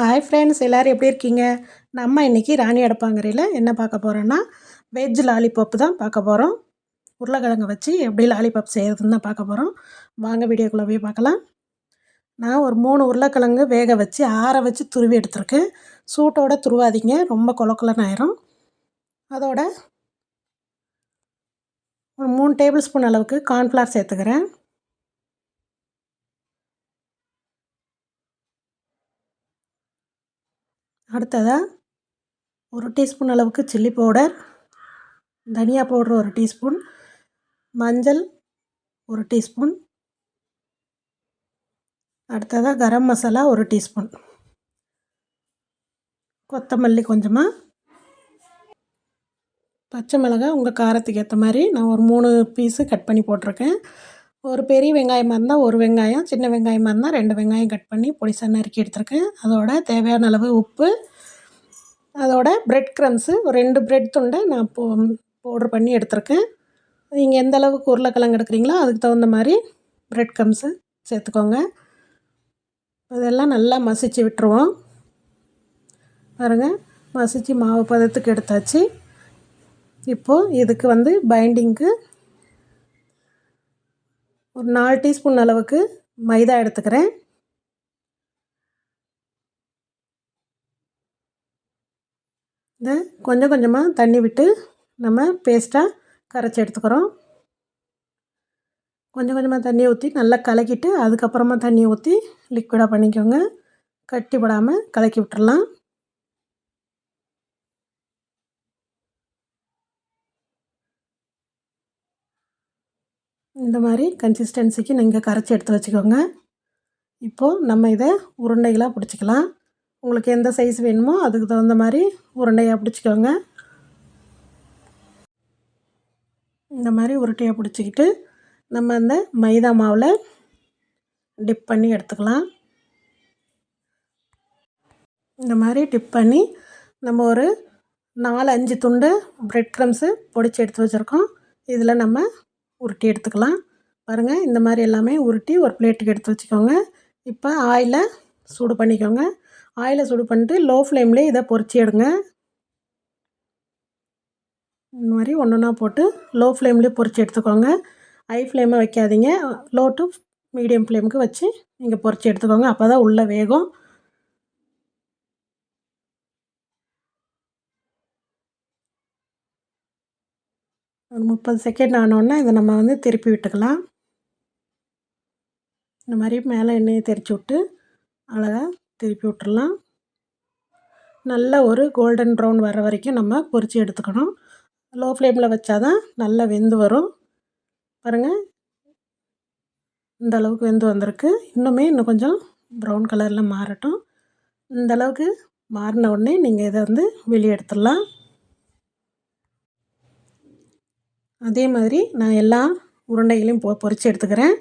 Hi friends எல்லோரும் எப்படி இருக்கீங்க? நம்ம இன்றைக்கி ராணி அடப்பாங்கரையில் என்ன பார்க்க போகிறோன்னா வெஜ் லாலிபாப் தான் பார்க்க போகிறோம் உருளைக்கிழங்கு வச்சு எப்படி லாலிபாப் செய்கிறதுன்னு தான் பார்க்க போகிறோம் வாங்க வீடியோக்குள்ளே போய் பார்க்கலாம். நான் ஒரு மூணு உருளைக்கிழங்கு வேக வச்சு ஆற வச்சு துருவி எடுத்திருக்கேன். சூட்டோட துருவாதீங்க ரொம்ப கொலக்குலன்னு ஆயிரும். அதோட ஒரு மூணு டேபிள் ஸ்பூன் அளவுக்கு கார்ன்ஃப்ளவர் சேர்த்துக்கிறேன். அடுத்ததாக ஒரு டீஸ்பூன் அளவுக்கு சில்லி பவுடர் தனியா பவுடர் ஒரு டீஸ்பூன் மஞ்சள் ஒரு டீஸ்பூன் அடுத்ததாக கரம் மசாலா ஒரு டீஸ்பூன். கொத்தமல்லி கொஞ்சமாக பச்சை மிளகாய் உங்கள் காரத்துக்கு ஏற்ற மாதிரி நான் ஒரு மூணு பீஸு கட் பண்ணி போட்டிருக்கேன். ஒரு பெரிய வெங்காயமாக இருந்தால் ஒரு வெங்காயம் சின்ன வெங்காயமாக இருந்தால் ரெண்டு வெங்காயம் கட் பண்ணி பொடிசாக நறுக்கி எடுத்துருக்கேன். அதோட தேவையான அளவு உப்பு அதோட ப்ரெட் க்ரம்ஸு ஒரு ரெண்டு ப்ரெட் துண்டை நான் போ பவுட்ரு பண்ணி எடுத்திருக்கேன். நீங்கள் எந்த அளவுக்கு உருளைக்கிழங்கு எடுக்கிறீங்களோ அதுக்கு தகுந்த மாதிரி ப்ரெட் க்ரம்ஸு சேர்த்துக்கோங்க. இதெல்லாம் நல்லா மசிச்சு விட்டுருவோம். பாருங்கள் மசித்து மாவு பதத்துக்கு எடுத்தாச்சு. இப்போது இதுக்கு வந்து பைண்டிங்க்கு ஒரு நாலு டீஸ்பூன் அளவுக்கு மைதா எடுத்துக்கிறேன். இதை கொஞ்சம் கொஞ்சமாக தண்ணி விட்டு நம்ம பேஸ்ட்டாக கரைச்சி எடுத்துக்கிறோம். கொஞ்சம் கொஞ்சமாக தண்ணியை ஊற்றி நல்லா கலக்கிட்டு அதுக்கப்புறமா தண்ணியை ஊற்றி லிக்விடாக பண்ணிக்கோங்க. கட்டி விடாமல் கலக்கி விட்டுடலாம் இந்த மாதிரி கன்சிஸ்டன்சிக்கு நீங்கள் கரைச்சி எடுத்து வச்சுக்கோங்க. இப்போது நம்ம இதை உருண்டைகளாக பிடிச்சிக்கலாம். உங்களுக்கு எந்த சைஸ் வேணுமோ அதுக்கு தகுந்த மாதிரி உருண்டையாக பிடிச்சிக்கோங்க. இந்த மாதிரி உருட்டையாக பிடிச்சிக்கிட்டு நம்ம அந்த மைதா மாவில் டிப் பண்ணி எடுத்துக்கலாம். இந்த மாதிரி டிப் பண்ணி நம்ம ஒரு நாலு அஞ்சு துண்டு ப்ரெட் க்ரம்ஸு பொடிச்சு எடுத்து வச்சுருக்கோம். இதில் நம்ம உருட்டி எடுத்துக்கலாம். பாருங்கள் இந்த மாதிரி எல்லாமே உருட்டி ஒரு பிளேட்டுக்கு எடுத்து வச்சுக்கோங்க. இப்போ ஆயிலை சூடு பண்ணிக்கோங்க. ஆயிலை சூடு பண்ணிட்டு லோ ஃப்ளேம்லேயே இதை பொறிச்சி எடுங்க. இந்த மாதிரி ஒன்று ஒன்றா போட்டு லோ ஃப்ளேம்லேயே பொறிச்சி எடுத்துக்கோங்க. ஹை ஃப்ளேமை வைக்காதீங்க. லோ டு மீடியம் ஃப்ளேமுக்கு வச்சு நீங்கள் பொறிச்சி எடுத்துக்கோங்க. அப்போ தான் உள்ளே வேகும். ஒரு முப்பது செகண்ட் ஆனோடனே இதை நம்ம வந்து திருப்பி விட்டுக்கலாம். இந்த மாதிரி மேலே எண்ணெயை தெரிச்சு விட்டு அழகாக திருப்பி விட்டுடலாம் நல்ல ஒரு கோல்டன் ப்ரௌன் வர வரைக்கும் நம்ம பொரித்து எடுத்துக்கணும். லோ ஃப்ளேமில் வச்சா தான் நல்லா வெந்து வரும். பாருங்கள் இந்த அளவுக்கு வெந்து வந்திருக்கு. இன்னுமே இன்னும் கொஞ்சம் ப்ரௌன் கலரில் மாறட்டும். இந்த அளவுக்கு மாறின உடனே நீங்கள் இதை வந்து வெளியே எடுத்துடலாம். அதே மாதிரி நான் எல்லா உருண்டைகளையும் பொ பொரித்து எடுத்துக்கிறேன்.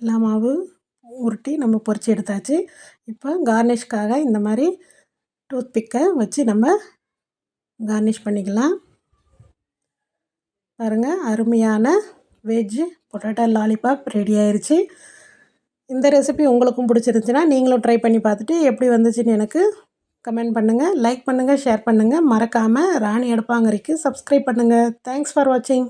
எல்லா மாவு உருட்டி நம்ம பொறிச்சு எடுத்தாச்சு. இப்போ கார்னிஷ்காக இந்த மாதிரி டூத் பிக்கை வச்சு நம்ம கார்னிஷ் பண்ணிக்கலாம். பாருங்கள் அருமையான வெஜ் பொட்டேட்டோ லாலிபாப் ரெடி ஆயிடுச்சு இந்த ரெசிபி உங்களுக்கும் பிடிச்சிருந்துச்சின்னா நீங்களும் ட்ரை பண்ணி பார்த்துட்டு எப்படி வந்துச்சுன்னு எனக்கு கமெண்ட் பண்ணுங்கள் லைக் பண்ணுங்கள் ஷேர் பண்ணுங்கள் மறக்காமல் ராணி அடுப்பாங்கரைக்கு சப்ஸ்கிரைப் பண்ணுங்கள் தேங்க்ஸ் ஃபார் வாட்சிங்